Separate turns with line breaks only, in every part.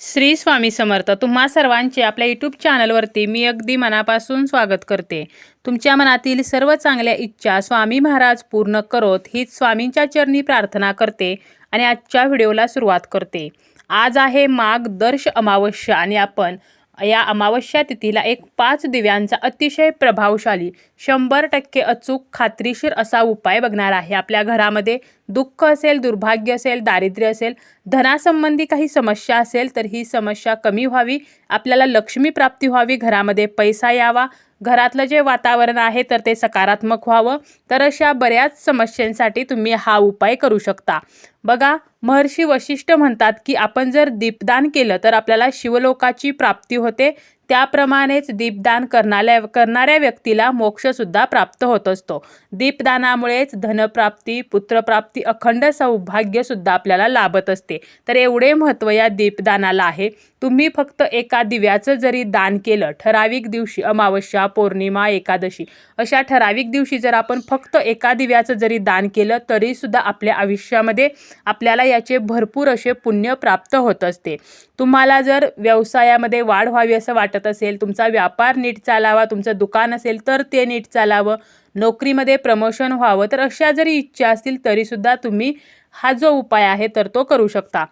श्री स्वामी समर्थ तुम्हा सर्वांचे आपल्या यूट्यूब चॅनलवरती मी अगदी मनापासून स्वागत करते. तुमच्या मनातील सर्व चांगल्या इच्छा स्वामी महाराज पूर्ण करोत हीच स्वामींच्या चरणी प्रार्थना करते आणि आजच्या व्हिडिओला सुरुवात करते. आज आहे माघ दर्श अमावस्या आणि आपण या अमावस्या तिथीला एक पाच दिव्यांचा अतिशय प्रभावशाली शंभर टक्के अचूक खात्रीशीर असा उपाय बघणार आहे. आपल्या घरामध्ये दुःख असेल दुर्भाग्य असेल दारिद्र्य असेल धनासंबंधी काही समस्या असेल तर ही समस्या कमी व्हावी. आपल्याला लक्ष्मी प्राप्ती व्हावी. घरामध्ये पैसा यावा. घरातलं जे वातावरण आहे तर ते सकारात्मक व्हावं. तर अशा बऱ्याच समस्यांसाठी तुम्ही हा उपाय करू शकता. बघा महर्षी वशिष्ठ म्हणतात की आपण जर दीपदान केलं तर आपल्याला शिवलोकाची प्राप्ती होते. त्याप्रमाणेच दीपदान करणाऱ्या करणाऱ्या व्यक्तीला मोक्षसुद्धा प्राप्त होत असतो. दीपदानामुळेच धनप्राप्ती पुत्रप्राप्ती अखंड सौभाग्यसुद्धा आपल्याला लाभत असते. तर एवढे महत्त्व या दीपदानाला आहे. तुम्ही फक्त एका दिव्याचं जरी दान केलं ठराविक दिवशी अमावस्या पौर्णिमा एकादशी अशा ठराविक दिवशी जर आपण फक्त एका दिव्याचं जरी दान केलं तरीसुद्धा आपल्या आयुष्यामध्ये आपल्याला याचे भरपूर असे पुण्य प्राप्त होत असते. तुम्हाला जर व्यवसायामध्ये वाढ व्हावी असं वाटत असेल तुमचा व्यापार नीट चालावा तुमचं दुकान असेल तर ते नीट चालावं. नोकरीमध्ये प्रमोशन व्हावं तर अशा जरी इच्छा असतील तरीसुद्धा तुम्ही हा जो उपाय आहे तर तो करू शकता.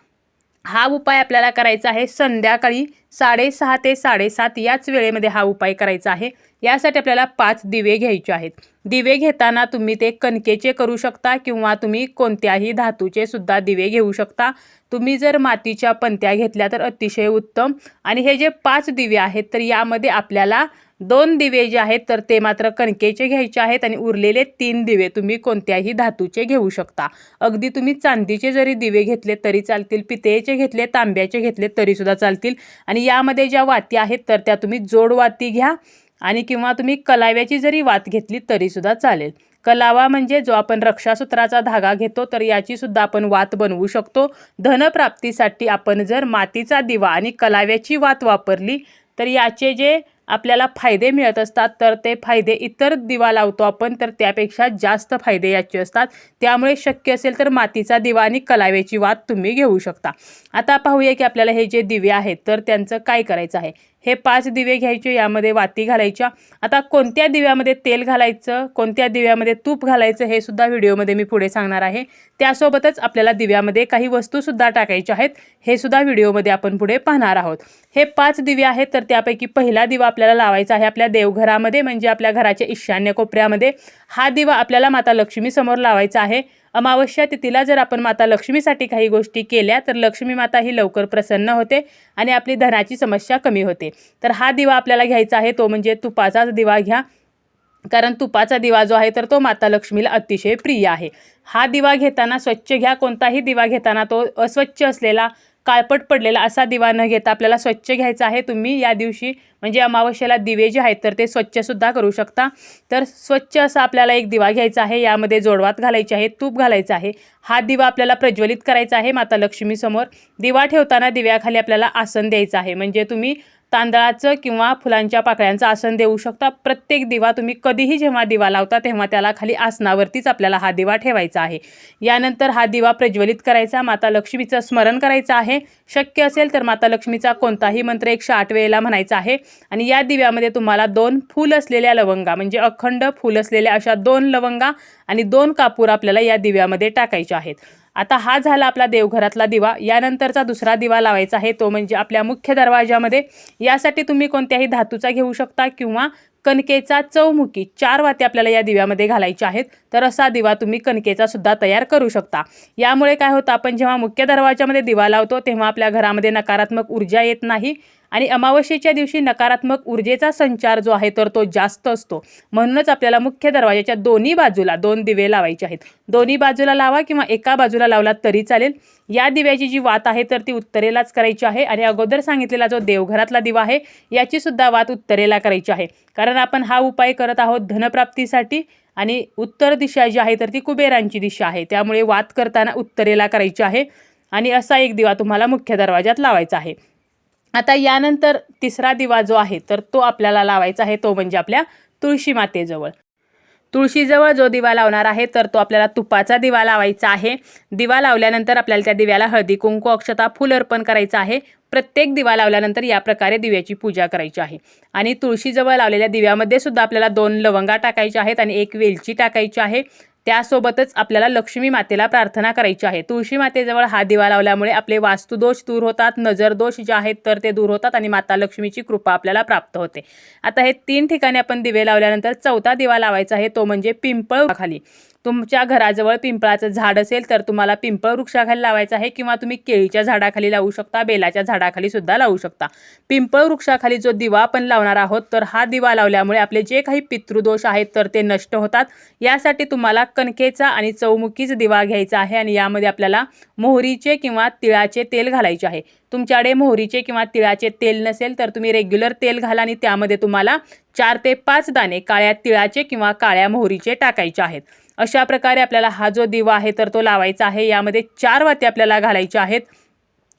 हा उपाय आपल्याला करायचा आहे. संध्याकाळी साडेसहा ते साडेसात याच वेळेमध्ये हा उपाय करायचा आहे. यासाठी आपल्याला पाच दिवे घ्यायचे आहेत. दिवे घेताना तुम्ही ते कणकेचे करू शकता किंवा तुम्ही कोणत्याही धातूचे सुद्धा दिवे घेऊ शकता. तुम्ही जर मातीच्या पंत्या घेतल्या तर अतिशय उत्तम. आणि हे जे पाच दिवे आहेत तर यामध्ये आपल्याला दोन दिवे जे आहेत तर ते मात्र कणकेचे घ्यायचे आहेत आणि उरलेले तीन दिवे तुम्ही कोणत्याही धातूचे घेऊ शकता. अगदी तुम्ही चांदीचे जरी दिवे घेतले तरी चालतील पितळेचे घेतले तांब्याचे घेतले तरीसुद्धा चालतील. आणि यामध्ये ज्या वाती आहेत तर त्या तुम्ही जोड वाती घ्या आणि किंवा तुम्ही कलाव्याची जरी वात घेतली तरीसुद्धा चालेल. कलावा म्हणजे जो आपण रक्षासूत्राचा धागा घेतो तर याची सुद्धा आपण वात बनवू शकतो. धनप्राप्तीसाठी आपण जर मातीचा दिवा आणि कलाव्याची वात वापरली तर याचे जे आपल्याला फायदे मिळत असतात तर ते फायदे इतर दिवा लावतो आपण तर त्यापेक्षा जास्त फायदे याचे असतात. त्यामुळे शक्य असेल तर मातीचा दिवा आणि कलावेची वाद तुम्ही घेऊ शकता. आता पाहूया की आपल्याला हे जे दिवे आहेत तर त्यांचं काय करायचं आहे? हे पाच दिवे घ्यायचे यामध्ये वाती घालायच्या. आता कोणत्या दिव्यामध्ये तेल घालायचं कोणत्या दिव्यामध्ये तूप घालायचं हे सुद्धा व्हिडिओमध्ये मी पुढे सांगणार आहे. त्यासोबतच आपल्याला दिव्यामध्ये काही वस्तूसुद्धा टाकायच्या आहेत हे सुद्धा व्हिडिओमध्ये आपण पुढे पाहणार आहोत. हे पाच दिवे आहेत तर त्यापैकी पहिला दिवा आपल्याला लावायचा आहे आपल्या देवघरामध्ये म्हणजे आपल्या घराच्या ईशान्य कोपऱ्यामध्ये. हा दिवा आपल्याला माता लक्ष्मीसमोर लावायचा आहे. अमावस्या तिथीला जर आपण माता लक्ष्मीसाठी काही गोष्टी केल्या तर लक्ष्मी माता ही लवकर प्रसन्न होते आणि आपली धनाची समस्या कमी होते. तर हा दिवा आपल्याला घ्यायचा आहे तो म्हणजे तुपाचाच दिवा घ्या. कारण तुपाचा दिवा जो आहे तर तो माता लक्ष्मीला अतिशय प्रिय आहे. हा दिवा घेताना स्वच्छ घ्या. कोणताही दिवा घेताना तो अस्वच्छ असलेला काळपट पडलेला असा दिवा न घेता आपल्याला स्वच्छ घ्यायचा आहे. तुम्ही या दिवशी म्हणजे अमावस्येला दिवे जे आहेत तर ते स्वच्छसुद्धा करू शकता. तर स्वच्छ असा आपल्याला एक दिवा घ्यायचा आहे. यामध्ये जोडवात घालायचे आहे तूप घालायचं आहे. हा दिवा आपल्याला प्रज्वलित करायचा आहे माता लक्ष्मीसमोर. दिवा ठेवताना दिव्याखाली आपल्याला आसन द्यायचं आहे. म्हणजे तुम्ही तांदळाचं किंवा फुलांच्या पाकळ्यांचं आसन देऊ शकता. प्रत्येक दिवा तुम्ही कधीही जेव्हा दिवा लावता तेव्हा त्याला खाली आसनावरतीच आपल्याला हा दिवा ठेवायचा आहे. यानंतर हा दिवा प्रज्वलित करायचा माता लक्ष्मीचं स्मरण करायचं आहे. शक्य असेल तर माता लक्ष्मीचा कोणताही मंत्र एकशे आठ वेळेला म्हणायचा आहे. आणि या दिव्यामध्ये तुम्हाला दोन फूल असलेल्या लवंगा म्हणजे अखंड फूल असलेल्या अशा दोन लवंगा आणि दोन कापूर आपल्याला या दिव्यामध्ये टाकायचे आहेत. आता हा झाला आपला देवघरातला दिवा. यानंतरचा दुसरा दिवा लावायचा आहे. तो म्हणजे आपल्या मुख्य दरवाजामध्ये. यासाठी तुम्ही कोणत्याही धातूचा घेऊ शकता किंवा कणकेचा चौमुखी चार वाती आपल्याला या दिव्यामध्ये घालायच्या आहेत. तर असा दिवा तुम्ही कणकेचा सुद्धा तयार करू शकता. यामुळे काय होतं आपण जेव्हा मुख्य दरवाजामध्ये दिवा लावतो तेव्हा आपल्या घरामध्ये नकारात्मक ऊर्जा येत नाही. आणि अमावस्येच्या दिवशी नकारात्मक ऊर्जेचा संचार जो आहे तर तो जास्त असतो. म्हणूनच आपल्याला मुख्य दरवाजाच्या दोन्ही बाजूला दोन दिवे लावायचे आहेत. दोन्ही बाजूला लावा किंवा एका बाजूला लावला तरी चालेल. या दिव्याची जी वात आहे तर ती उत्तरेलाच करायची आहे आणि अगोदर सांगितलेला जो देवघरातला दिवा आहे याची सुद्धा वात उत्तरेला करायची आहे. कारण आपण हा उपाय करत आहोत धनप्राप्तीसाठी आणि उत्तर दिशा जी आहे तर ती कुबेरांची दिशा आहे. त्यामुळे वात करताना उत्तरेला करायची आहे आणि असा एक दिवा तुम्हाला मुख्य दरवाजात लावायचा आहे. आता यानंतर तिसरा दिवा जो आहे तर तो आपल्याला लावायचा आहे तो म्हणजे आपल्या तुळशी मातेजवळ. तुळशीजवळ जो दिवा लावणार आहे तर तो आपल्याला तुपाचा दिवा लावायचा आहे. दिवा लावल्यानंतर आपल्याला त्या दिव्याला हळदी कुंकू अक्षता फुल अर्पण करायचं आहे. प्रत्येक दिवा लावल्यानंतर या प्रकारे दिव्याची पूजा करायची आहे. आणि तुळशीजवळ लावलेल्या दिव्यामध्ये सुद्धा आपल्याला दोन लवंगा टाकायच्या आहेत आणि एक वेलची टाकायची आहे. त्यासोबतच आपल्याला लक्ष्मी मातेला प्रार्थना करायची आहे. तुळशी मातेजवळ हा दिवा लावल्यामुळे आपले वास्तुदोष दूर होतात नजर दोष जे आहेत तर ते दूर होतात आणि माता लक्ष्मीची कृपा आपल्याला प्राप्त होते. आता हे तीन ठिकाणी आपण दिवे लावल्यानंतर चौथा दिवा लावायचा आहे तो म्हणजे पिंपळ खाली तुमच्या घराजवळ पिंपळाचं झाड असेल तर तुम्हाला पिंपळ वृक्षाखाली लावायचं आहे किंवा तुम्ही केळीच्या झाडाखाली लावू शकता बेलाच्या झाडाखाली सुद्धा लावू शकता. पिंपळ वृक्षाखाली जो दिवा आपण लावणार आहोत तर हा दिवा लावल्यामुळे आपले जे काही पितृदोष आहेत तर ते नष्ट होतात. यासाठी तुम्हाला कणकेचा आणि चौमुखीच दिवा घ्यायचा आहे आणि यामध्ये आपल्याला मोहरीचे किंवा तिळाचे तेल घालायचे आहे. तुमच्याकडे मोहरीचे किंवा तिळाचे तेल नसेल तर तुम्ही रेग्युलर तेल घाला आणि त्यामध्ये तुम्हाला चार ते पाच दाणे काळ्या तिळाचे किंवा काळ्या मोहरीचे टाकायचे आहेत. अशा प्रकारे आपल्याला हा जो दिवा आहे तर तो लावायचा आहे. यामध्ये चार वाती आपल्याला घालायच्या आहेत.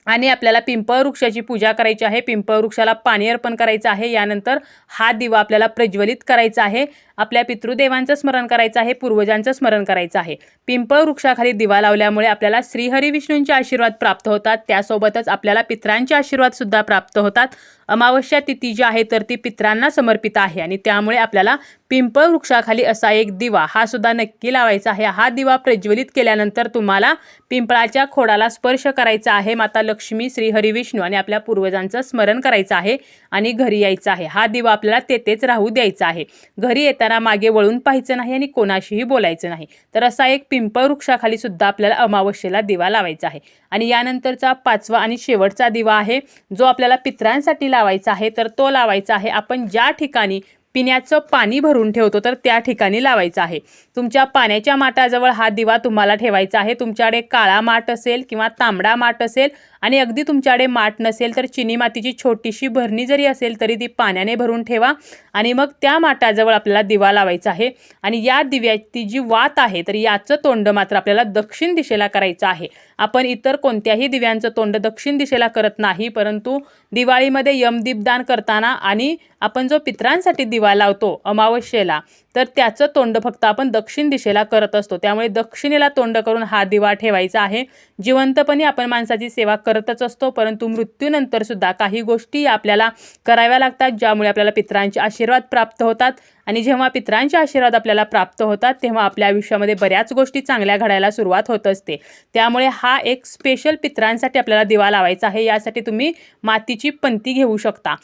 आणि आपल्याला पिंपळ वृक्षाची पूजा करायची आहे. पिंपळ वृक्षाला पाणी अर्पण करायचं आहे. यानंतर हा दिवा आपल्याला प्रज्वलित करायचा आहे. आपल्या पितृदेवांचं स्मरण करायचं आहे पूर्वजांचं स्मरण करायचं आहे. पिंपळ वृक्षाखाली दिवा लावल्यामुळे आपल्याला श्रीहरी विष्णूंचे आशीर्वाद प्राप्त होतात. त्यासोबतच आपल्याला पित्रांचे आशीर्वाद सुद्धा प्राप्त होतात. अमावस्या तिथी जी आहे तर ती पित्रांना समर्पित आहे आणि त्यामुळे आपल्याला पिंपळ वृक्षाखाली असा एक दिवा हा सुद्धा नक्की लावायचा आहे. हा दिवा प्रज्वलित केल्यानंतर तुम्हाला पिंपळाच्या खोडाला स्पर्श करायचा आहे. माता लक्ष्मी श्री विष्णू आणि आपल्या पूर्वजांचं स्मरण करायचं आहे आणि घरी यायचं आहे. हा दिवा आपल्याला तेथेच राहू द्यायचा आहे. घरी येताना त्यांना मागे वळून पाहायचं नाही आणि कोणाशीही बोलायचं नाही. तर असा एक पिंपळ वृक्षाखाली सुद्धा आपल्याला अमावस्येला दिवा लावायचा आहे. आणि यानंतरचा पाचवा आणि शेवटचा दिवा आहे जो आपल्याला पित्रांसाठी लावायचा आहे. तर तो लावायचा आहे आपण ज्या ठिकाणी पिण्याचं पाणी भरून ठेवतो तर त्या ठिकाणी लावायचं आहे. तुमच्या पाण्याच्या माटाजवळ हा दिवा तुम्हाला ठेवायचा आहे. तुमच्याकडे काळा माठ असेल किंवा तांबडा माठ असेल आणि अगदी तुमच्याकडे माठ नसेल तर चिनी मातीची छोटीशी भरणी जरी असेल तरी ती पाण्याने भरून ठेवा आणि मग त्या माटाजवळ आपल्याला दिवा लावायचा आहे. आणि या दिव्याची जी वात आहे तर याचं तोंड मात्र आपल्याला दक्षिण दिशेला करायचं आहे. आपण इतर कोणत्याही दिव्यांचं तोंड दक्षिण दिशेला करत नाही परंतु दिवाळीमध्ये यमदीपदान करताना आणि आपण जो पित्रांसाठी दिवा लावतो अमावस्येला तर त्याचं तोंड फक्त आपण दक्षिण दिशेला करत असतो. त्यामुळे दक्षिणेला तोंड करून हा दिवा ठेवायचा आहे. जिवंतपणे आपण माणसाची सेवा करतच असतो परंतु मृत्यूनंतर सुद्धा काही गोष्टी आपल्याला कराव्या लागतात ज्यामुळे आपल्याला पित्रांचे आशीर्वाद प्राप्त होतात. आणि जेव्हा पित्रांचे आशीर्वाद आपल्याला प्राप्त होतात तेव्हा आपल्या आयुष्यामध्ये बऱ्याच गोष्टी चांगल्या घडायला सुरुवात होत असते. त्यामुळे हा एक स्पेशल पित्रांसाठी आपल्याला दिवा लावायचा आहे. यासाठी तुम्ही मातीची पंती घेऊ शकता.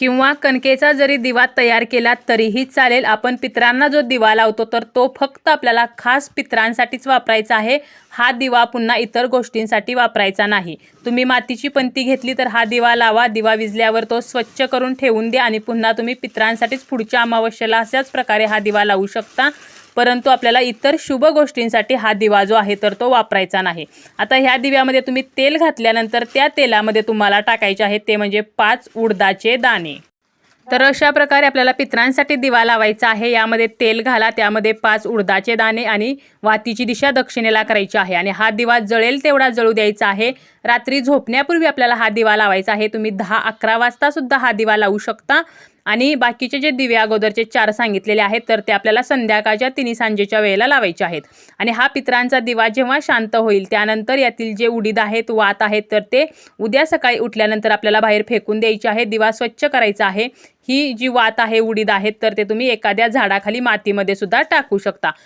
किंवा कणकेचा जरी दिवा तयार केला तरीही चालेल. आपण पित्रांना जो दिवा लावतो तर तो फक्त आपल्याला खास पित्रांसाठीच वापरायचा आहे. हा दिवा पुन्हा इतर गोष्टींसाठी वापरायचा नाही. तुम्ही मातीची पंती घेतली तर हा दिवा लावा. दिवा विजल्यावर तो स्वच्छ करून ठेवून द्या आणि पुन्हा तुम्ही पित्रांसाठीच पुढच्या अमावस्येला अशाच प्रकारे हा दिवा लावू शकता. परंतु आपल्याला इतर शुभ गोष्टींसाठी हा दिवा जो आहे तर तो वापरायचा नाही. आता ह्या दिव्यामध्ये तुम्ही तेल घातल्यानंतर त्या तेलामध्ये तुम्हाला टाकायचे आहे ते म्हणजे पाच उडदाचे दाणे. तर अशा प्रकारे आपल्याला पित्रांसाठी दिवा लावायचा आहे. यामध्ये तेल घाला त्यामध्ये पाच उडदाचे दाणे आणि वातीची दिशा दक्षिणेला करायची आहे. आणि हा दिवा जळेल तेवढा जळू द्यायचा आहे. रात्री झोपण्यापूर्वी आपल्याला हा दिवा लावायचा आहे. तुम्ही दहा अकरा वाजता सुद्धा हा दिवा लावू शकता. आणि बाकीचे जे दिवे अगोदरचे चार सांगितलेले आहेत तर ते आपल्याला संध्याकाळच्या तिन्ही सांजेच्या वेळेला लावायचे आहेत. आणि हा पित्रांचा दिवा जेव्हा शांत होईल त्यानंतर यातील जे उडीद आहेत वात आहेत तर ते उद्या सकाळी उठल्यानंतर आपल्याला बाहेर फेकून द्यायचे आहे दिवा स्वच्छ करायचा आहे. ही जी वात आहे उडीद आहेत तर ते तुम्ही एखाद्या झाडाखाली मातीमध्ये सुद्धा टाकू शकता.